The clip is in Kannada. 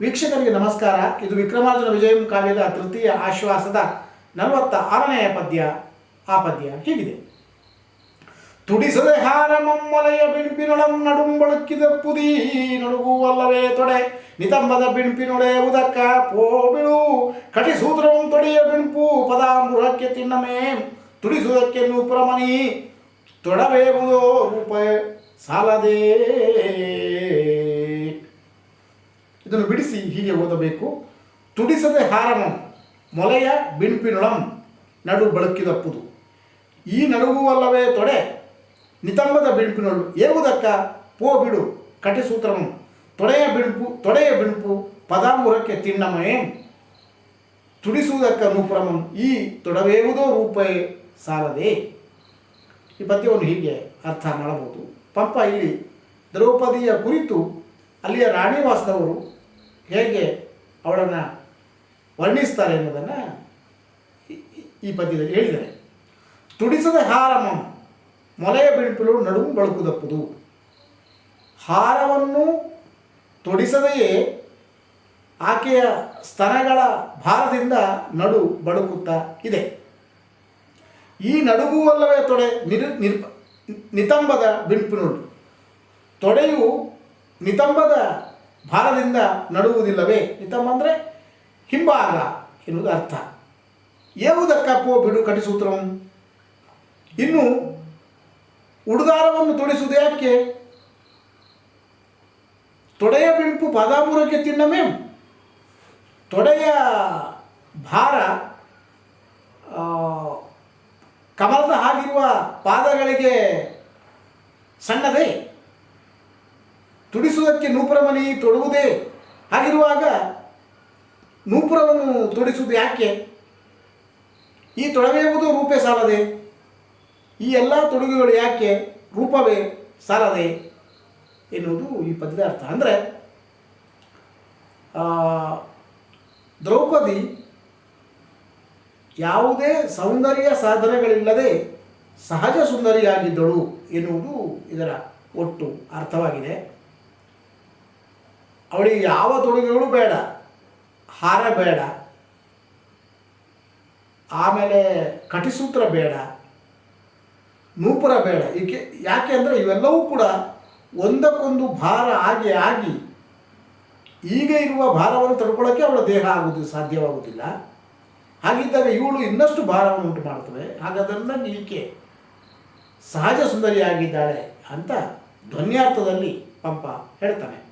ವೀಕ್ಷಕರಿಗೆ ನಮಸ್ಕಾರ. ಇದು ವಿಕ್ರಮಾರ್ಜುನ ವಿಜಯಂ ಕಾವ್ಯದ ತೃತೀಯ ಆಶ್ವಾಸದ ನಲವತ್ತ ಆರನೆಯ ಪದ್ಯ. ಆ ಪದ್ಯ ಹೀಗಿದೆ. ತುಡಿಸದೆ ಹಾರ ಮಮ್ಮಲೆಯ ಬಿಣ್ಪಿನೊಳಂ ನಡುಂಬಳುಕಿದ ಪುದಿ ನಡುಗುವಲ್ಲವೇ ತೊಡೆ. ನಿತಂಬದ ಬಿಣ್ಪಿನೊಡೆ ಉದಕ್ಕ ಪೋಬಿಳು ಕಟಿಸೂತ್ರವಂ ತೊಡೆಯ ಬಿಣ್ಪು ಪದಾಮೃಹಕ್ಕೆ ತಿನ್ನಮೇ ತುಡಿಸುವುದಕ್ಕೆ ನೂಪುರಮನಿ ತೊಡಬೇಗುವುದೋ ರೂಪ ಸಾಲದೇ. ಇದನ್ನು ಬಿಡಿಸಿ ಹೀಗೆ ಓದಬೇಕು. ತುಡಿಸದೆ ಹಾರನು ಮೊಲೆಯ ಬಿಣ್ಪಿನೊಳಂ ನಡು ಬಳಕಿದಪ್ಪುದು. ಈ ನಡುಗುವಲ್ಲವೇ ತೊಡೆ, ನಿತಂಬದ ಬಿಣ್ಪಿನೊಳು. ಏವುದಕ್ಕ ಪೋ ಬಿಡು ಕಟಿಸೂತ್ರಂ ತೊಡೆಯ ಬಿಣ್ಪು ತೊಡೆಯ ಬಿಣ್ಪು ಪದಾಮುರಕ್ಕೆ ತಿನ್ನಮೇ ತುಡಿಸುವುದಕ್ಕ ನೂಪ್ರಮಂ. ಈ ತೊಡವೇವುದೋ ರೂಪೇ ಸಾಲದೆ. ಈ ಪದ್ಯವನ್ನು ಹೀಗೆ ಅರ್ಥ ಮಾಡಬಹುದು. ಪಂಪ ಇಲ್ಲಿ ದ್ರೌಪದಿಯ ಕುರಿತು ಅಲ್ಲಿಯ ರಾಣಿವಾಸದವರು ಹೇಗೆ ಅವಳನ್ನು ವರ್ಣಿಸ್ತಾರೆ ಎನ್ನುವುದನ್ನು ಈ- ಪದ್ಯದಲ್ಲಿ ಹೇಳಿದ್ದಾರೆ. ತುಡಿಸದ ಹಾರಮಂ, ಮೊಲೆಯ ಬಿಳುಪಿಲು ನಡುವು ಬಳಕುದಪ್ಪುದು. ಹಾರವನ್ನು ತೊಡಿಸದೆಯೇ ಆಕೆಯ ಸ್ತನಗಳ ಭಾರದಿಂದ ನಡು ಬಳುಕುತ್ತಾ ಇದೆ. ಈ ನಡುಗುವಲ್ಲವೇ ತೊಡೆ ನಿರ್ ನಿರ್ ನಿತಂಬದ ಬಿಂಪಿನುಂಟು ತೊಡೆಯು ನಿತಂಬದ ಭಾರದಿಂದ ನಡುವುದಿಲ್ಲವೇ? ನಿತಂಬ ಅಂದರೆ ಹಿಂಬಾಗ ಎನ್ನುವುದು ಅರ್ಥ. ಏವುದಕ್ಕಪ್ಪೋ ಬಿಡು ಕಟಿಸೂತ್ರಂ? ಇನ್ನು ಉಡುದಾರವನ್ನು ತೊಡಿಸುವುದು ಯಾಕೆ? ತೊಡೆಯ ಬಿಂಪು ಪದಾಮೂರಕ್ಕೆ ತಿನ್ನಮೇ? ತೊಡೆಯ ಭಾರ ಕಮಲದ ಹಾಗಿರುವ ಪಾದಗಳಿಗೆ ಸಣ್ಣದೇ? ತುಡಿಸುವುದಕ್ಕೆ ನೂಪುರಮನಿ ತೊಡುವುದೇ? ಹಾಗಿರುವಾಗ ನೂಪುರವನ್ನು ತೊಡಿಸುವುದು ಯಾಕೆ? ಈ ತೊಡವೆಯುವುದು ರೂಪೇ ಸಾಲದೆ. ಈ ಎಲ್ಲ ತೊಡುಗೆಗಳು ಯಾಕೆ? ರೂಪವೇ ಸಾಲದೆ ಎನ್ನುವುದು ಈ ಪದ್ಯದ ಅರ್ಥ. ಅಂದರೆ ದ್ರೌಪದಿ ಯಾವುದೇ ಸೌಂದರ್ಯ ಸಾಧನೆಗಳಿಲ್ಲದೆ ಸಹಜ ಸುಂದರಿಯಾಗಿದ್ದಳು ಎನ್ನುವುದು ಇದರ ಒಟ್ಟು ಅರ್ಥವಾಗಿದೆ. ಅವಳಿಗೆ ಯಾವ ತೊಡುಗೆಗಳು ಬೇಡ. ಹಾರ ಬೇಡ. ಆಮೇಲೆ ಕಟಿಸೂತ್ರ ಬೇಡ. ನೂಪುರ ಬೇಡ. ಈಕೆ, ಯಾಕೆ ಅಂದರೆ ಇವೆಲ್ಲವೂ ಕೂಡ ಒಂದಕ್ಕೊಂದು ಭಾರ ಆಗಿ ಆಗಿ ಈಗ ಇರುವ ಭಾರವನ್ನು ತಡ್ಕೊಳ್ಳೋಕ್ಕೆ ಅವಳ ದೇಹ ಆಗುವುದು ಸಾಧ್ಯವಾಗುವುದಿಲ್ಲ. ಹಾಗಿದ್ದಾಗ ಇವಳು ಇನ್ನಷ್ಟು ಭಾರವನ್ನು ಉಂಟು ಮಾಡ್ತವೆ ಹಾಗಾದ್ರಿಂದ ಈಕೆ ಸಹಜ ಸುಂದರಿಯಾಗಿದ್ದಾಳೆ ಅಂತ ಧ್ವನ್ಯಾರ್ಥದಲ್ಲಿ ಪಂಪ ಹೇಳ್ತಾನೆ.